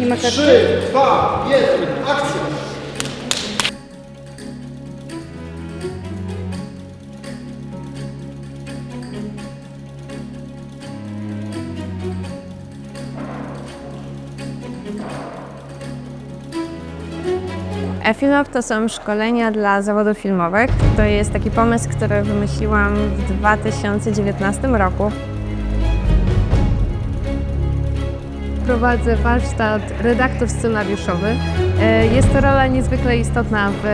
Nie ma karty? 3, 2, 1, akcja! E-Filmop to są szkolenia dla zawodów filmowych. To jest taki pomysł, który wymyśliłam w 2019 roku. Prowadzę warsztat redaktor scenariuszowy. E, Jest to rola niezwykle istotna w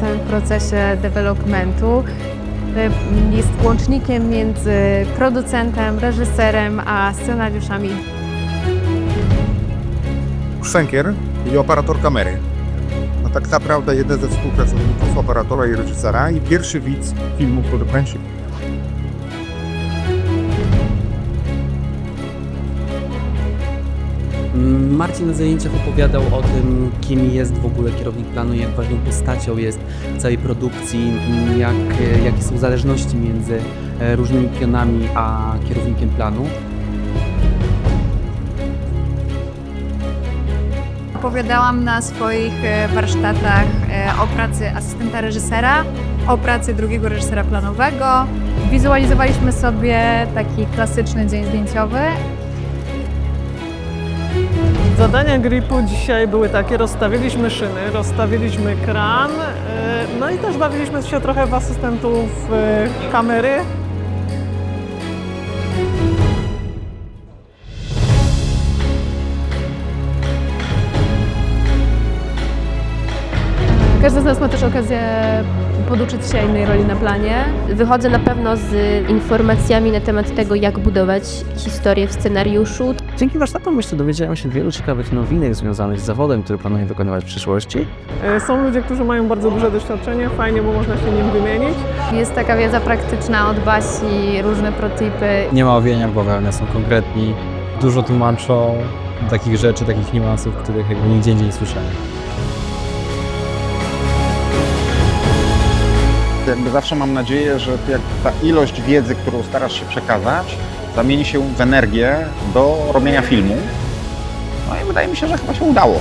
całym procesie developmentu. E, Jest łącznikiem między producentem, reżyserem a scenariuszami Szwękier i operator kamery. No tak naprawdę jeden ze współpracowników operatora i reżysera i pierwszy widz filmu, który Marcin na zajęciach opowiadał o tym, kim jest w ogóle kierownik planu, jak ważną postacią jest w całej produkcji, jak, jakie są zależności między e, różnymi pionami a kierownikiem planu. Opowiadałam na swoich e, warsztatach e, o pracy asystenta reżysera, o pracy drugiego reżysera planowego. Wizualizowaliśmy sobie taki klasyczny dzień zdjęciowy. Zadania gripu dzisiaj były takie, rozstawiliśmy szyny, rozstawiliśmy kran, e, no i też bawiliśmy się trochę w asystentów e, kamery. Każdy z nas ma też okazję poduczyć się innej roli na planie. Wychodzę na pewno z informacjami na temat tego, jak budować historię w scenariuszu. Dzięki warsztatom myślę dowiedziałem się wielu ciekawych nowinek związanych z zawodem, który planuję wykonywać w przyszłości. E, Są ludzie, którzy mają bardzo duże doświadczenie, fajnie, bo można się nim wymienić. Jest taka wiedza praktyczna od Basi, różne protipy. Nie ma głowę, one są konkretni, dużo tłumaczą takich rzeczy, takich niuansów, których jakby nigdzie indziej nie słyszałem. Jakby zawsze mam nadzieję, że ta ilość wiedzy, którą starasz się przekazać, zamieni się w energię do robienia filmu. No i wydaje mi się, że chyba się udało.